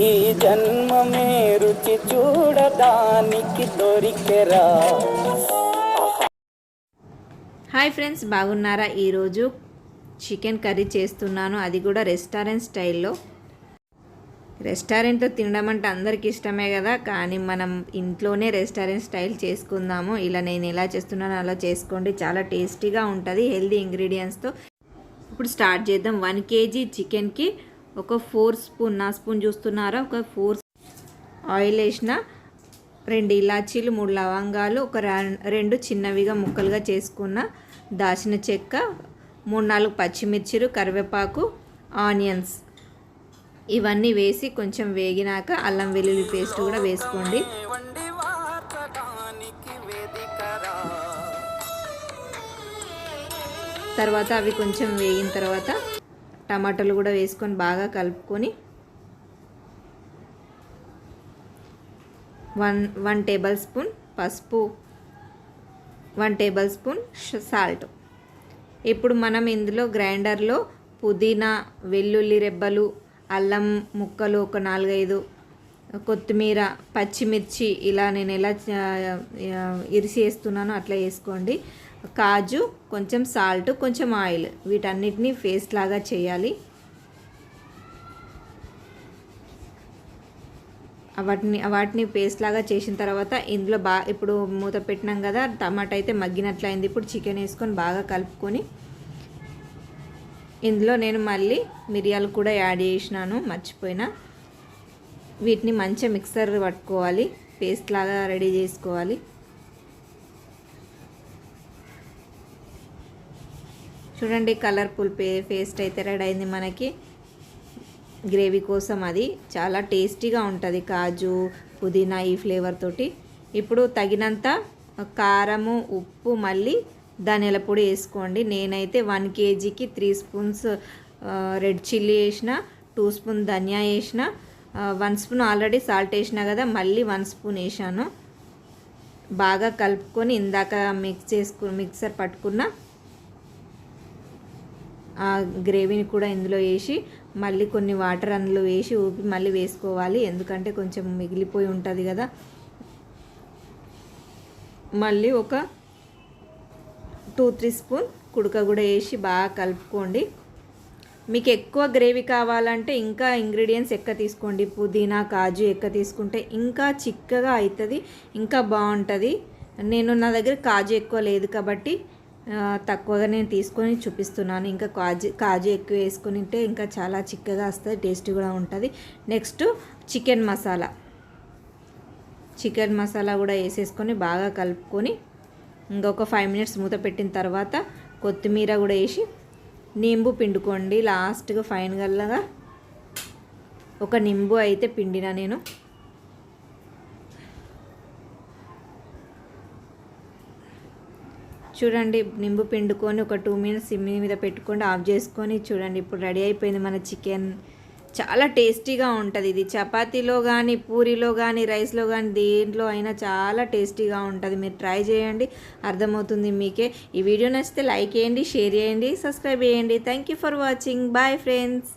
ఈ జన్మమే రుచి చూడడానికి దొరికెరా. హాయ్ ఫ్రెండ్స్ బాగున్నారా? ఈరోజు చికెన్ కర్రీ చేస్తున్నాను. అది కూడా రెస్టారెంట్ స్టైల్లో. రెస్టారెంట్లో తినడం అంటే అందరికి ఇష్టమే కదా కానీ మనం ఇంట్లోనే రెస్టారెంట్ స్టైల్ చేసుకుందాము. ఇలా నేను ఎలా చేస్తున్నానో అలా చేసుకోండి. చాలా టేస్టీగా ఉంటుంది హెల్దీ ఇంగ్రీడియంట్స్తో. ఇప్పుడు స్టార్ట్ చేద్దాం. వన్ కేజీ చికెన్కి ఒక ఫోర్ స్పూన్ నా స్పూన్ చూస్తున్నారా? ఒక ఫోర్ ఆయిల్ వేసిన రెండు ఇలాచీలు మూడు లవంగాలు ఒక రెండు చిన్నవిగా ముక్కలుగా చేసుకున్న దాచిన చెక్క మూడు నాలుగు పచ్చిమిర్చిలు కరివేపాకు ఆనియన్స్. ఇవన్నీ వేసి కొంచెం వేగినాక అల్లం వెల్లుల్లి పేస్ట్ కూడా వేసుకోండి. తర్వాత అవి కొంచెం వేగిన తర్వాత టమాటాలు కూడా వేసుకొని బాగా కలుపుకొని వన్ వన్ టేబుల్ స్పూన్ పసుపు వన్ టేబుల్ స్పూన్ సాల్ట్. ఇప్పుడు మనం ఇందులో గ్రైండర్లో పుదీనా వెల్లుల్లి రెబ్బలు అల్లం ముక్కలు ఒక నాలుగైదు కొత్తిమీర పచ్చిమిర్చి ఇలా నేను ఎలా ఇరిసి వేస్తున్నానో అట్లా వేసుకోండి. కాజు కొంచెం సాల్ట్ కొంచెం ఆయిల్. వీటన్నిటిని పేస్ట్ లాగా చేయాలి. వాటిని వాటిని పేస్ట్ లాగా చేసిన తర్వాత ఇందులో బా ఇప్పుడు మూత పెట్టినాం కదా టమాటా అయితే మగ్గినట్లయింది ఇప్పుడు చికెన్ వేసుకొని బాగా కలుపుకొని ఇందులో నేను మళ్ళీ మిరియాలు కూడా యాడ్ చేసినాను. మర్చిపోయినా. వీటిని మంచిగా మిక్సర్ పట్టుకోవాలి పేస్ట్ లాగా రెడీ చేసుకోవాలి. చూడండి కలర్ఫుల్ పే పేస్ట్ అయితే రెడీ అయింది మనకి. గ్రేవీ కోసం అది చాలా టేస్టీగా ఉంటుంది కాజు పుదీనా ఈ ఫ్లేవర్ తోటి. ఇప్పుడు తగినంత కారము ఉప్పు మళ్ళీ ధనియాల పొడి వేసుకోండి. నేనైతే వన్ కేజీకి త్రీ స్పూన్స్ రెడ్ చిల్లీ వేసిన టూ స్పూన్ ధనియా వేసిన వన్ స్పూన్ ఆల్రెడీ సాల్ట్ వేసినా కదా మళ్ళీ వన్ స్పూన్ వేసాను. బాగా కలుపుకొని ఇందాక మిక్స్ చేసుకు మిక్సర్ పట్టుకున్న ఆ గ్రేవీని కూడా ఇందులో వేసి మళ్ళీ కొన్ని వాటర్ అందులో వేసి ఊపి మళ్ళీ వేసుకోవాలి. ఎందుకంటే కొంచెం మిగిలిపోయి ఉంటుంది కదా. మళ్ళీ ఒక టూ త్రీ స్పూన్ కుడక కూడా వేసి బాగా కలుపుకోండి. మీకు ఎక్కువ గ్రేవీ కావాలంటే ఇంకా ఇంగ్రీడియంట్స్ ఎక్క తీసుకోండి. పుదీనా కాజు ఎక్క తీసుకుంటే ఇంకా చిక్కగా అవుతుంది ఇంకా బాగుంటుంది. నేను నా దగ్గర కాజు ఎక్కువ లేదు కాబట్టి తక్కువగా నేను తీసుకొని చూపిస్తున్నాను. ఇంకా కాజు కాజు ఎక్కువ వేసుకుని ఉంటే ఇంకా చాలా చిక్కగా వస్తుంది టేస్ట్ కూడా ఉంటుంది. Next chicken masala. Chicken masala కూడా వేసేసుకొని బాగా కలుపుకొని ఇంకొక ఫైవ్ మినిట్స్ మూత పెట్టిన తర్వాత కొత్తిమీర కూడా వేసి నింబు పిండుకోండి. లాస్ట్గా ఫైన్ గల్లగా ఒక నింబు అయితే పిండిన నేను. చూడండి నింబు పిండుకొని ఒక టూ మినిట్స్ సిమ్మి మీద పెట్టుకొని ఆఫ్ చేసుకొని చూడండి. ఇప్పుడు రెడీ అయిపోయింది మన చికెన్. చాలా టేస్టీగా ఉంటుంది. ఇది చపాతీలో కానీ పూరిలో కానీ రైస్లో కానీ దేంట్లో అయినా చాలా టేస్టీగా ఉంటుంది. మీరు ట్రై చేయండి. అర్థమవుతుంది మీకే. ఈ వీడియో నచ్చితే లైక్ చేయండి షేర్ చేయండి సబ్స్క్రైబ్ చేయండి. Thank you for watching bye friends